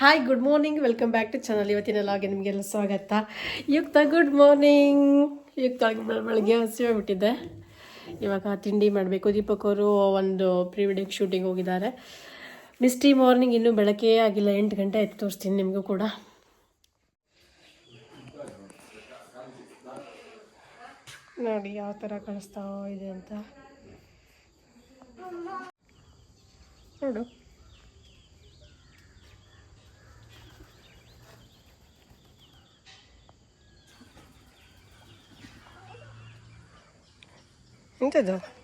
Hi good morning welcome back to channel ಇವತ್ತಿನ ಲಾಗೆ ನಿಮಗೆಲ್ಲ ಸ್ವಾಗತ. ಯುಕ್ತ ಗುಡ್ ಮಾರ್ನಿಂಗ್ ಯುಕ್ತ ಬೆಳಗ್ಗೆ ಹಸಿವಾಗ್ಬಿಟ್ಟಿದ್ದೆ ಇವಾಗ ತಿಂಡಿ ಮಾಡಬೇಕು. ದೀಪಕ್ ಅವರು ಒಂದು ಪ್ರೀ ವೆಡ್ಡಿಂಗ್ ಶೂಟಿಂಗ್ ಹೋಗಿದ್ದಾರೆ. ಮಿಸ್ಟಿ ಮಾರ್ನಿಂಗ್ ಇನ್ನೂ ಬೆಳಕೇ ಆಗಿಲ್ಲ. ಎಂಟು ಗಂಟೆ ಆಯ್ತು ತೋರಿಸ್ತೀನಿ ನಿಮಗೂ ಕೂಡ. ನೋಡಿ ಯಾವ ಥರ ಕಾಣಿಸ್ತಾ ಇದೆ ಅಂತ. ನೋಡು. ಎಂಥದ್ದು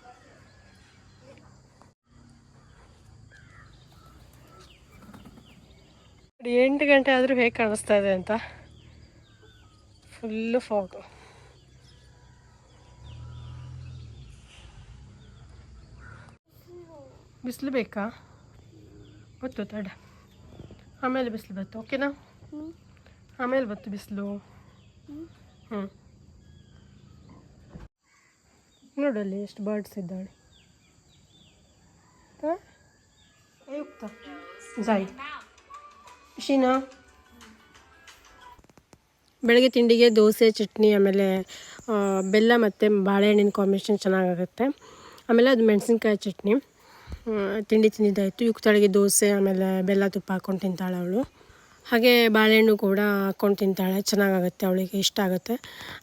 ಎಂಟು ಗಂಟೆ ಆದರೂ ಹೇಗೆ ಕಾಣಿಸ್ತಾ ಇದೆ ಅಂತ? ಫುಲ್ಲು ಫಾಗು ಬಿಸಿಲು ಬೇಕಾ? ಗೊತ್ತು ತಡ. ಆಮೇಲೆ ಬಿಸಿಲು ಬತ್ತು ಓಕೆನಾ ಆಮೇಲೆ ಬತ್ತು ಬಿಸಿಲು. ಹ್ಞೂ ನೋಡಲ್ಲಿ ಎಷ್ಟು ಬರ್ಡ್ಸ್ ಇದ್ದಾಳೆ? ಹಾಂ? ಅಯುಕ್ತ ಜಾಯ್ ಬೆಳಗ್ಗೆ ತಿಂಡಿಗೆ ದೋಸೆ, ಚಟ್ನಿ, ಆಮೇಲೆ ಬೆಲ್ಲ ಮತ್ತು ಬಾಳೆಹಣ್ಣಿನ ಕಾಂಬಿನೇಷನ್ ಚೆನ್ನಾಗಾಗುತ್ತೆ. ಆಮೇಲೆ ಅದು ಮೆಣಸಿನ್ಕಾಯಿ ಚಟ್ನಿ. ತಿಂಡಿ ತಿಂದಿದ್ದಾಯಿತು. ಯುಕ್ತಳಿಗೆ ದೋಸೆ, ಆಮೇಲೆ ಬೆಲ್ಲ ತುಪ್ಪ ಹಾಕ್ಕೊಂಡು ತಿಂತಾಳೆ ಅವಳು. ಹಾಗೆ ಬಾಳೆಹಣ್ಣು ಕೂಡ ಹಾಕ್ಕೊಂಡು ತಿಂತಾಳೆ. ಚೆನ್ನಾಗಾಗುತ್ತೆ ಅವಳಿಗೆ, ಇಷ್ಟ ಆಗುತ್ತೆ.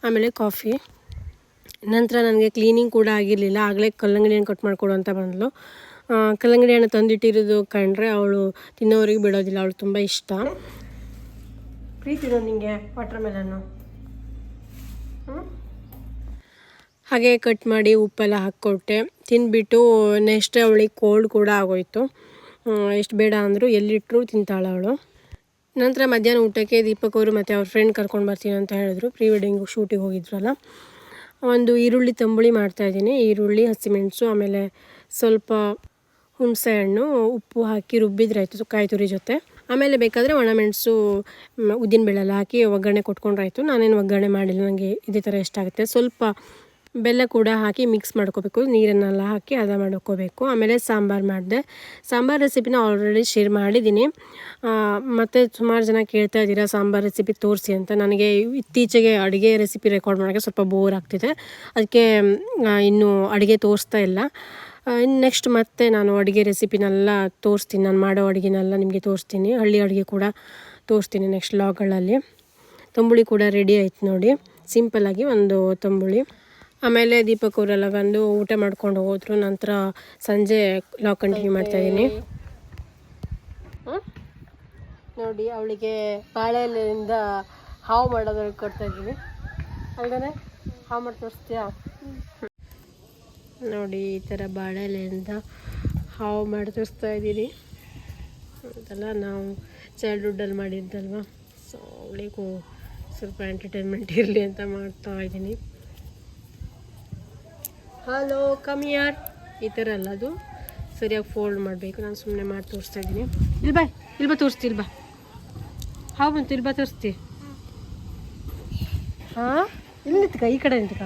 ಆಮೇಲೆ ಕಾಫಿ ನಂತರ ನನಗೆ ಕ್ಲೀನಿಂಗ್ ಕೂಡ ಆಗಿರಲಿಲ್ಲ. ಆಗಲೇ ಕಲ್ಲಂಗಡಿ ಹಣ್ಣು ಕಟ್ ಮಾಡಿಕೊಡು ಅಂತ ಬಂದಳು ಕಲ್ಲಂಗಡಿ ಹಣ್ಣು ತಂದಿಟ್ಟಿರೋದು ಕಂಡ್ರೆ ಅವಳು ತಿನ್ನೋರಿಗೆ ಬಿಡೋದಿಲ್ಲ. ಅವಳು ತುಂಬ ಇಷ್ಟ. ಪ್ರೀತಿನೋ ನಿಮಗೆ ವಾಟರ್ ಮೆಲನ್ನು ಹಾಗೆ ಕಟ್ ಮಾಡಿ ಉಪ್ಪೆಲ್ಲ ಹಾಕ್ಕೊಟ್ಟೆ. ತಿನ್ಬಿಟ್ಟು ನೆಕ್ಸ್ಟ್ ಅವಳಿಗೆ ಕೋಲ್ಡ್ ಕೂಡ ಆಗೋಯ್ತು. ಎಷ್ಟು ಬೇಡ ಅಂದರೂ ಎಲ್ಲಿಟ್ಟರು ತಿಂತಾಳೆ ಅವಳು. ನಂತರ ಮಧ್ಯಾಹ್ನ ಊಟಕ್ಕೆ ದೀಪಕ್ ಅವರು ಮತ್ತು ಅವ್ರ ಫ್ರೆಂಡ್ ಕರ್ಕೊಂಡು ಬರ್ತೀನಿ ಅಂತ ಹೇಳಿದ್ರು. ಪ್ರೀ ವೆಡ್ಡಿಂಗ್ ಶೂಟಿಗೆ ಹೋಗಿದ್ರಲ್ಲ. ಒಂದು ಈರುಳ್ಳಿ ತಂಬುಳಿ ಮಾಡ್ತಾಯಿದ್ದೀನಿ ಈರುಳ್ಳಿ, ಹಸಿಮೆಣಸು, ಆಮೇಲೆ ಸ್ವಲ್ಪ ಹುಣಸೆ ಹಣ್ಣು, ಉಪ್ಪು ಹಾಕಿ ರುಬ್ಬಿದ್ರೆ ಆಯಿತು ಕಾಯಿ ತುರಿ ಜೊತೆ. ಆಮೇಲೆ ಬೇಕಾದರೆ ಒಣಮೆಣಸು ಉದ್ದಿನ ಎಲ್ಲ ಹಾಕಿ ಒಗ್ಗರಣೆ ಕೊಟ್ಕೊಂಡ್ರಾಯ್ತು ನಾನೇನು ಒಗ್ಗರಣೆ ಮಾಡಿಲ್ಲ ನನಗೆ ಇದೇ ಥರ ಇಷ್ಟ ಆಗುತ್ತೆ. ಸ್ವಲ್ಪ ಬೆಲ್ಲ ಕೂಡ ಹಾಕಿ ಮಿಕ್ಸ್ ಮಾಡ್ಕೋಬೇಕು. ನೀರನ್ನೆಲ್ಲ ಹಾಕಿ ಅದ ಮಾಡ್ಕೋಬೇಕು. ಆಮೇಲೆ ಸಾಂಬಾರು ಮಾಡಿದೆ. ಸಾಂಬಾರು ರೆಸಿಪಿನ ಆಲ್ರೆಡಿ ಶೇರ್ ಮಾಡಿದ್ದೀನಿ. ಮತ್ತು ಸುಮಾರು ಜನ ಕೇಳ್ತಾ ಇದ್ದೀರಾ, ಸಾಂಬಾರು ರೆಸಿಪಿ ತೋರಿಸಿ ಅಂತ. ನನಗೆ ಇತ್ತೀಚೆಗೆ ಅಡುಗೆ ರೆಸಿಪಿ ರೆಕಾರ್ಡ್ ಮಾಡೋಕ್ಕೆ ಸ್ವಲ್ಪ ಬೋರ್ ಆಗ್ತಿದೆ. ಅದಕ್ಕೆ ಇನ್ನೂ ಅಡುಗೆ ತೋರಿಸ್ತಾ ಇಲ್ಲ. ಇನ್ನು ನೆಕ್ಸ್ಟ್ ಮತ್ತೆ ನಾನು ಅಡುಗೆ ರೆಸಿಪಿನೆಲ್ಲ ತೋರಿಸ್ತೀನಿ. ನಾನು ಮಾಡೋ ಅಡುಗೆನೆಲ್ಲ ನಿಮಗೆ ತೋರಿಸ್ತೀನಿ. ಹಳ್ಳಿ ಅಡುಗೆ ಕೂಡ ತೋರಿಸ್ತೀನಿ ನೆಕ್ಸ್ಟ್ ಲಾಗ್ಗಳಲ್ಲಿ ತಂಬುಳಿ ಕೂಡ ರೆಡಿ ಆಯ್ತು ನೋಡಿ. ಸಿಂಪಲ್ಲಾಗಿ ಒಂದು ತಂಬುಳಿ. ಆಮೇಲೆ ದೀಪಕ್ ಅವರೆಲ್ಲ ಬಂದು ಊಟ ಮಾಡ್ಕೊಂಡು ಹೋದ್ರು. ನಂತರ ಸಂಜೆ ಲಾಗ್ ಕಂಟಿನ್ಯೂ ಮಾಡ್ತಾಯಿದ್ದೀನಿ ನೋಡಿ ಅವಳಿಗೆ ಬಾಳೆ ಎಲೆಯಿಂದ ಹಾವು ಮಾಡೋದು ಕೊಡ್ತಾ ಇದ್ದೀನಿ. ಅಲ್ದೇ ಹಾವು ಮಾಡಿ ತೋರಿಸ್ತೀಯಾ? ನೋಡಿ ಈ ಥರ ಬಾಳೆಲೆಯಿಂದ ಹಾವು ಮಾಡಿ ತೋರಿಸ್ತಾ ಇದ್ದೀನಿ. ಅದೆಲ್ಲ ನಾವು ಚೈಲ್ಡ್ಹುಡ್ಡಲ್ಲಿ ಮಾಡಿದ್ದಲ್ವ? ಸೊ ಅವಳಿಗೂ ಸ್ವಲ್ಪ ಎಂಟರ್ಟೈನ್ಮೆಂಟ್ ಇರಲಿ ಅಂತ ಮಾಡ್ತಾ ಇದ್ದೀನಿ. ಹಲೋ ಕಮ್ ಯಾರ್ ಈ ಥರ ಅಲ್ಲ ಅದು. ಸರಿಯಾಗಿ ಫೋಲ್ಡ್ ಮಾಡಬೇಕು. ನಾನು ಸುಮ್ಮನೆ ಮಾಡಿ ತೋರಿಸ್ತಾ ಇದ್ದೀನಿ. ಇಲ್ಲಿ ಬಾಯ್ ಇಲ್ಲಿ ಬಾ ತೋರಿಸ್ತಿ, ಇಲ್ಲಿ ಬಾ. ಹಾವು ಬಂತು, ಇಲ್ಲಿ ಬಾ ತೋರಿಸ್ತಿ. ಹಾಂ? ಇಲ್ಲಿ ನಿಂತ್ಕ, ಈ ಕಡೆ ನಿಂತ್ಕ.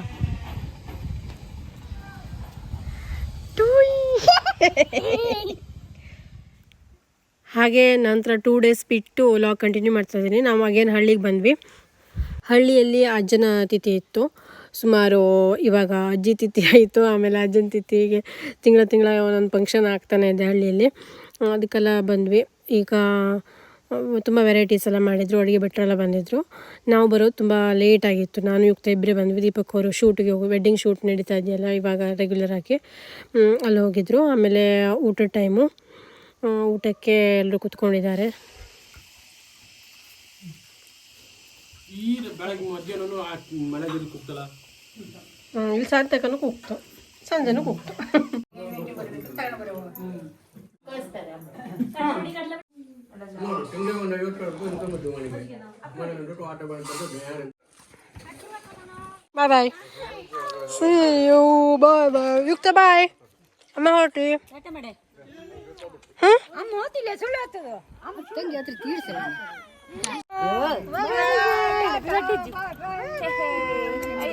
ಹಾಗೆ ನಂತರ ಟೂ ಡೇಸ್ ಬಿಟ್ಟು ಲಾಕ್ ಕಂಟಿನ್ಯೂ ಮಾಡ್ತಾ ಇದ್ದೀನಿ. ನಾವು ಅಗೇನ್ ಹಳ್ಳಿಗೆ ಬಂದ್ವಿ. ಹಳ್ಳಿಯಲ್ಲಿ ಅಜ್ಜನ ಅತಿಥಿ ಇತ್ತು. ಸುಮಾರು ಇವಾಗ ಅಜ್ಜಿ ತಿಥಿ ಆಯಿತು, ಆಮೇಲೆ ಅಜ್ಜನ ತಿಥಿಗೆ ತಿಂಗಳ ತಿಂಗಳ ಒಂದೊಂದು ಫಂಕ್ಷನ್ ಆಗ್ತಾನೆ ಇದೆ ಹಳ್ಳಿಯಲ್ಲಿ. ಅದಕ್ಕೆಲ್ಲ ಬಂದ್ವಿ. ಈಗ ತುಂಬ ವೆರೈಟೀಸ್ ಎಲ್ಲ ಮಾಡಿದರು, ಅಡುಗೆ ಭಟ್ರೆಲ್ಲ ಬಂದಿದ್ದರು ನಾವು ಬರೋದು ತುಂಬ ಲೇಟ್ ಆಗಿತ್ತು. ನಾನು, ಯುಕ್ತ ಇಬ್ಬರೇ ಬಂದ್ವಿ. ದೀಪಕ್ ಅವರು ಶೂಟಿಗೆ ಹೋಗಿ ವೆಡ್ಡಿಂಗ್ ಶೂಟ್ ನಡೀತಾ ಇದೆಯಲ್ಲ, ಇವಾಗ ರೆಗ್ಯುಲರ್ ಆಗಿ ಅಲ್ಲಿ ಹೋಗಿದ್ರು. ಆಮೇಲೆ ಊಟದ ಟೈಮು ಊಟಕ್ಕೆ ಎಲ್ಲರೂ ಕೂತ್ಕೊಂಡಿದ್ದಾರೆ. ಈ ಬೆಳಗ್ಗೆ ಮಧ್ಯಾಹ್ನನೂ ಆ ಮನೆಯಲ್ಲಿ ಕೂಗ್ತಲ್ಲ ಹ್ಮ್, ಇಲ್ಲಿ ಸಾಯಂ ತನಕ ಕೂಗ್ತು ಸಂಜೆನೂ ಕೂಗ್ತು ತಿಂಗಳು ಒಂದು ಐವತ್ತು ರೂಪಾಯಿ ಇನ್ಕಮ್ ಬಂತು ಮನೆಗೆ ಮನೆ ದುಡ್ಡು ಆಟ ಮಾಡ್ಕೊಂಡು ಜ್ಞಾನ ಬಾಯ್ ಬಾಯ್ ಸಿ ಯು ಬಾಯ್ ಬಾಯ್ ಯುಕ್ತ ಬಾಯ್ ಅಮ್ಮ ಹೊರಟಿ ಹ್ಞೂ ಅಮ್ಮ ಓದಿಲ್ಲ ಸುಳ್ಳು ಆಗ್ತದ ಅಮ್ಮ ತಂಗಿ ಹತ್ರ ತೀರ್ಸ ಅಯ್ಯೋ ನೀವೊಂದು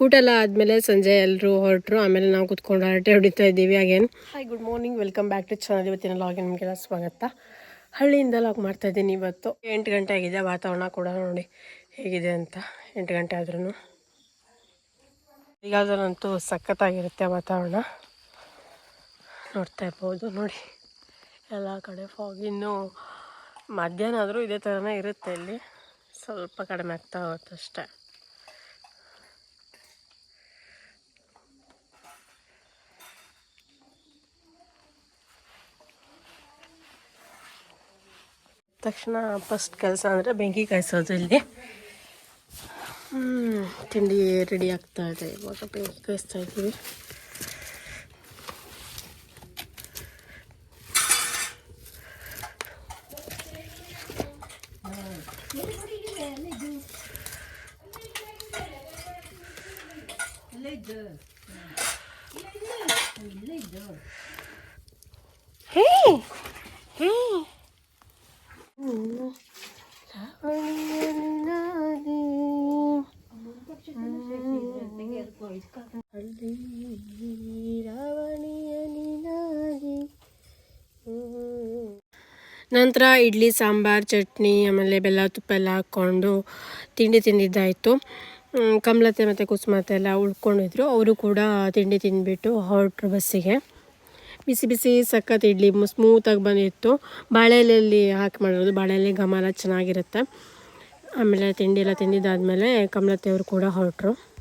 ಊಟ ಎಲ್ಲ ಆದಮೇಲೆ ಸಂಜೆ ಎಲ್ಲರೂ ಹೊರಟರು, ಆಮೇಲೆ ನಾವು ಕುತ್ಕೊಂಡು ಹರಟೆ ಹೊಡಿತಾ ಇದ್ದೀವಿ. Again hi good morning welcome back to channel ಇವತ್ತಿನ ಲಾಗಿನ್ ನಿಮಗೆಲ್ಲ ಸ್ವಾಗತ. ಹಳ್ಳಿಯಿಂದ ಲಾಗ್ ಮಾಡ್ತಾ ಇದ್ದೀನಿ ಇವತ್ತು. ಎಂಟು ಗಂಟೆ ಆಗಿದೆ, ವಾತಾವರಣ ಕೂಡ ನೋಡಿ ಹೇಗಿದೆ ಅಂತ. ಎಂಟು ಗಂಟೆ ಆದ್ರೂ ಈಗಾದ್ರಂತೂ ಸಖತ್ತಾಗಿರುತ್ತೆ ವಾತಾವರಣ. ನೋಡ್ತಾ ಇರ್ಬೋದು, ನೋಡಿ. ಎಲ್ಲ ಕಡೆ ಫಾಗ್ ಇನ್ನು ಮಧ್ಯಾಹ್ನ ಆದರೂ ಇದೇ ಥರನೇ ಇರುತ್ತೆ ಇಲ್ಲಿ. ಸ್ವಲ್ಪ ಕಡಿಮೆ ಆಗ್ತಾ ಹೋಗುತ್ತೆ ಅಷ್ಟೇ. ತಕ್ಷಣ ಫಸ್ಟ್ ಕೆಲಸ ಅಂದರೆ ಬೆಂಕಿ ಕಾಯಿಸೋದು ಇಲ್ಲಿ. ತಿಂಡಿ ರೆಡಿ ಆಗ್ತಾ ಇದೆ. ಇವಾಗ ಬೆಂಕಿ ಕಾಯಿಸ್ತಾ ಇದ್ದೀವಿ ಹೇ ಹೇ ನಂತರ ಇಡ್ಲಿ, ಸಾಂಬಾರು, ಚಟ್ನಿ, ಆಮೇಲೆ ಬೆಲ್ಲ, ತುಪ್ಪ ಎಲ್ಲ ಹಾಕ್ಕೊಂಡು ತಿಂಡಿ ತಿಂದಿದ್ದಾಯಿತು. ಕಮಲತೆ ಮತ್ತು ಕುಸುಮತೆ ಎಲ್ಲ ಉಳ್ಕೊಂಡಿದ್ರು. ಅವರು ಕೂಡ ತಿಂಡಿ ತಿಂದುಬಿಟ್ಟು ಹೊರಟ್ರು ಬಸ್ಸಿಗೆ. ಬಿಸಿ ಬಿಸಿ ಸಖತ್ ಇಡ್ಲಿ ಸ್ಮೂತಾಗಿ ಬಂದಿತ್ತು. ಬಾಳೆಲೆಯಲ್ಲಿ ಹಾಕಿ ಮಾಡಿರೋದು ಬಾಳೆಲೆ ಗಮಲ ಚೆನ್ನಾಗಿರುತ್ತೆ. ಆಮೇಲೆ ತಿಂಡಿ ಎಲ್ಲ ತಿಂದಿದ್ದಾದಮೇಲೆ ಕಮಲತೆ ಅವರು ಕೂಡ ಹೊರಟರು.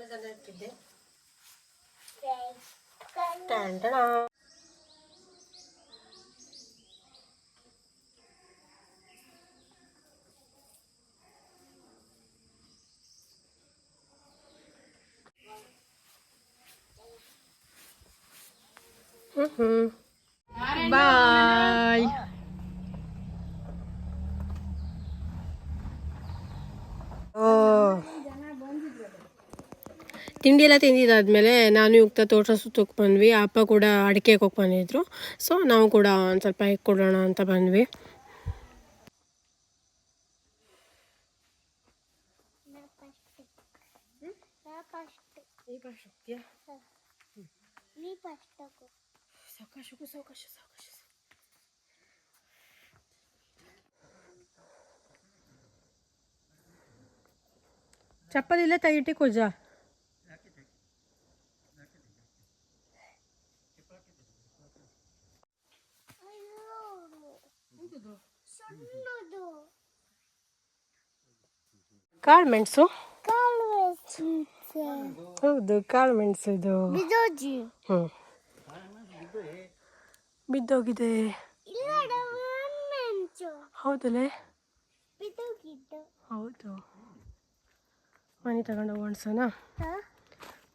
ಬಾಯ್ ತಿಂಡಿ ಎಲ್ಲ ತಿಂದಿದ್ದಾದ್ಮೇಲೆ ನಾನು ಯುಕ್ತ ತೋಟ ಸುತ್ತಕ್ಕೆ ಬಂದ್ವಿ. ಅಪ್ಪ ಕೂಡ ಅಡಿಕೆ ಹೋಗಿ ಬಂದಿದ್ರು. ಸೊ ನಾವು ಕೂಡ ಒಂದು ಸ್ವಲ್ಪ ಹೇಗೆ ಕೊಡೋಣ ಅಂತ ಬಂದ್ವಿ. ಸಾವಕಾಶ ಸಾವಕಾಶ ಸಾವಕಾಶ ಚಪ್ಪಲಿಲ್ಲ ತೈಟಿ ಕುಜ ಕಾಳು ಮೆಣಸು ಹೌದು ಕಾಳು ಮೆಣಸು ಇದು ಹ್ಞೂ ಬಿದ್ದೋಗಿದೆ. ಹೌದಲ್ಲೇ ಹೌದು. ಮನೆ ತಗೊಂಡು ಹೋಗಿ ಒಣಸೋಣ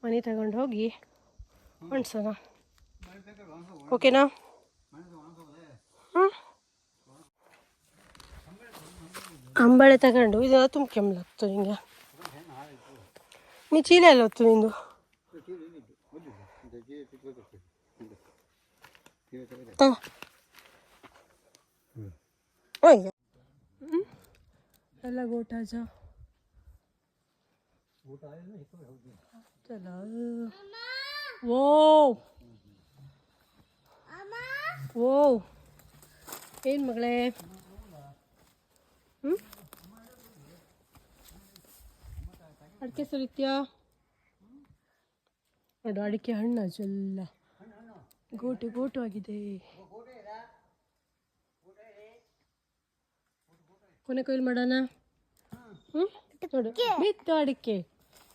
ಮನೆ ತಗೊಂಡು ಹೋಗಿ ಒಣಸೋಣ ಓಕೆನಾ? ಹ್ಞೂ ಅಂಬಳೆ ತಗೊಂಡು ಇದೆಲ್ಲ ತುಂಬ್ಕೊಂಬ್ಲಾಗ್ತು ಹಿಂಗೆ ನೀ ಚೀಲ ಎಲ್ಲ ಹೊತ್ತು ನಿಂದು? ಎಲ್ಲ ಗೋಟಾಜ ಓ. ಓ. ಏನು ಮಗಳೇ? ಅಡಿಕೆ ಸುರಿತ್ಯಾ? ನೋಡು, ಅಡಿಕೆ ಹಣ್ಣು ಜಲ್ಲ ಗೋಟು ಗೋಟು ಆಗಿದೆ. ಕೊನೆ ಕೊಯ್ಲು ಮಾಡೋಣ? ಹ್ಞೂ ನೋಡು, ಬಿತ್ತು ಅಡಿಕೆ.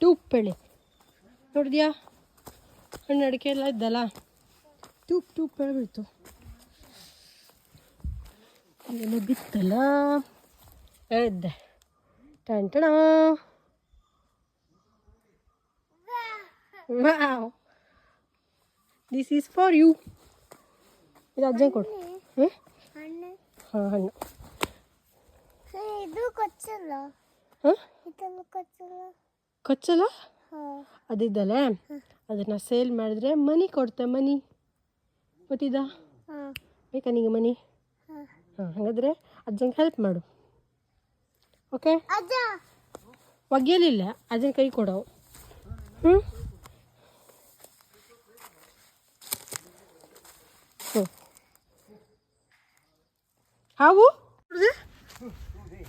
ಟೂಪ್ಪೆಳೆ ನೋಡಿದ್ಯಾ? ಹಣ್ಣು ಅಡಿಕೆ ಎಲ್ಲ ಇದ್ದಲ್ಲ? ತೂಪ್ ತೂಪ್ ಬೆಳೆ ಬಿಡ್ತು ಬಿತ್ತಲ್ಲ. ಎದ್ದೆ. ಟಂಟಣ wow. This is for you ಇದು ಅಜ್ಜ ಕೊಡು. ಹ್ಞೂ ಹಾಂ ಹಣ್ಣು. ಇದು ಕೊಚ್ಚಲ್ಲ ಕೊಚ್ಚಲ್ಲ ಕೊಚ್ಚಲ್ಲ ಹಾಂ. ಅದಿದ್ದಲೆ? ಅದನ್ನು ಸೇಲ್ ಮಾಡಿದ್ರೆ ಮನಿ ಕೊಡ್ತೆ ಮನಿ. ಗೊತ್ತಿದ್ದ ಹಾಂ. ಬೇಕಾ ನಿಮಗೆ ಮನಿ? ಹಾಂ. ಹಾಂ ಹಾಗಾದರೆ ಅಜ್ಜಂಗೆ ಹೆಲ್ಪ್ ಮಾಡು. ಓಕೆ ಅಜ್ಜ. ಒಗೆಯಲಿಲ್ಲ. ಅಜ್ಜನ ಕೈ ಕೊಡವು. ಹ್ಞೂ ಹ್ಞೂ ಹಾವು?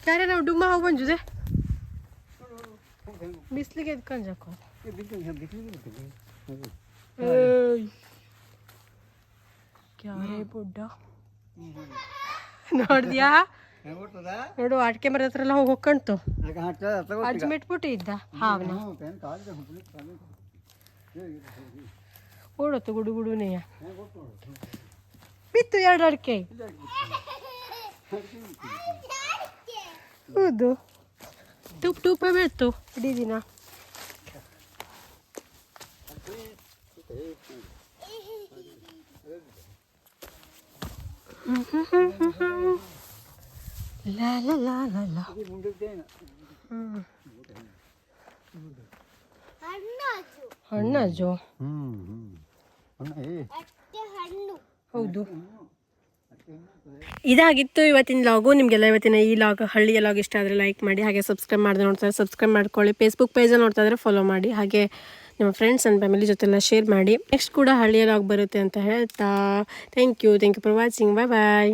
ಯಾರೇ ನಾವು ಡುಮ್ಮ ಹಾವು ಬಂಜುದೆ ಬಿಸ್ಲಿಗೆ ಎದ್ಕೊಂಜಾಕೋ ಕ್ಯಾರೆ ಬುಡ್ಡ. ನೋಡ್ದ್ಯಾ? ನೋಡು ಅಡ್ಕೆ ಮರದ ಹತ್ರ ಎಲ್ಲ ಹೋಗಿ ಹೋಗ್ಕಣ್ತು ಅಜ್ಜ ಮೆಟ್ಬಿಟ್ಟು ಇದ್ದ ಹಾವನ ಓಡತ್ತು ಗುಡು ಗುಡುನೇ ಬಿತ್ತು ಎರಡು ಅಡಿಕೆ ಹೌದು ಟುಪ್ ಟುಪ್ಪೆ ಬೀಳ್ತು ಇಡೀ ದಿನ ಲಾ ಲಾ ಲಾ ಲಾ ಲಾ ಹ್ಮ್. ಹಣ್ಣಾಜು ಹಣ್ಣಾಜು ಅತ್ತೆ ಹಣ್ಣು ಹೌದು. ಇದಾಗಿತ್ತು ಇವತ್ತಿನ ಲಾಗು. ನಿಮಗೆಲ್ಲ ಇವತ್ತಿನ ಈ ಲಾಗ್ ಹಳ್ಳಿಯ ಲಾಗ್ ಇಷ್ಟ ಆದರೆ ಲೈಕ್ ಮಾಡಿ ಹಾಗೆ ಸಬ್ಸ್ಕ್ರೈಬ್ ಮಾಡಿದ್ರೆ ನೋಡ್ತಾರೆ. ಸಬ್ಸ್ಕ್ರೈಬ್ ಮಾಡ್ಕೊಳ್ಳಿ. ಫೇಸ್ಬುಕ್ ಪೇಜಲ್ಲಿ ನೋಡ್ತಾ ಇದ್ರೆ ಫಾಲೋ ಮಾಡಿ. ಹಾಗೆ ನಿಮ್ಮ ಫ್ರೆಂಡ್ಸ್ ಆ್ಯಂಡ್ ಫ್ಯಾಮಿಲಿ ಜೊತೆಲ್ಲ ಶೇರ್ ಮಾಡಿ. ನೆಕ್ಸ್ಟ್ ಕೂಡ ಹಳ್ಳಿಯ ಲಾಗ್ ಬರುತ್ತೆ ಅಂತ ಹೇಳ್ತಾ. Thank you thank you for watching bye bye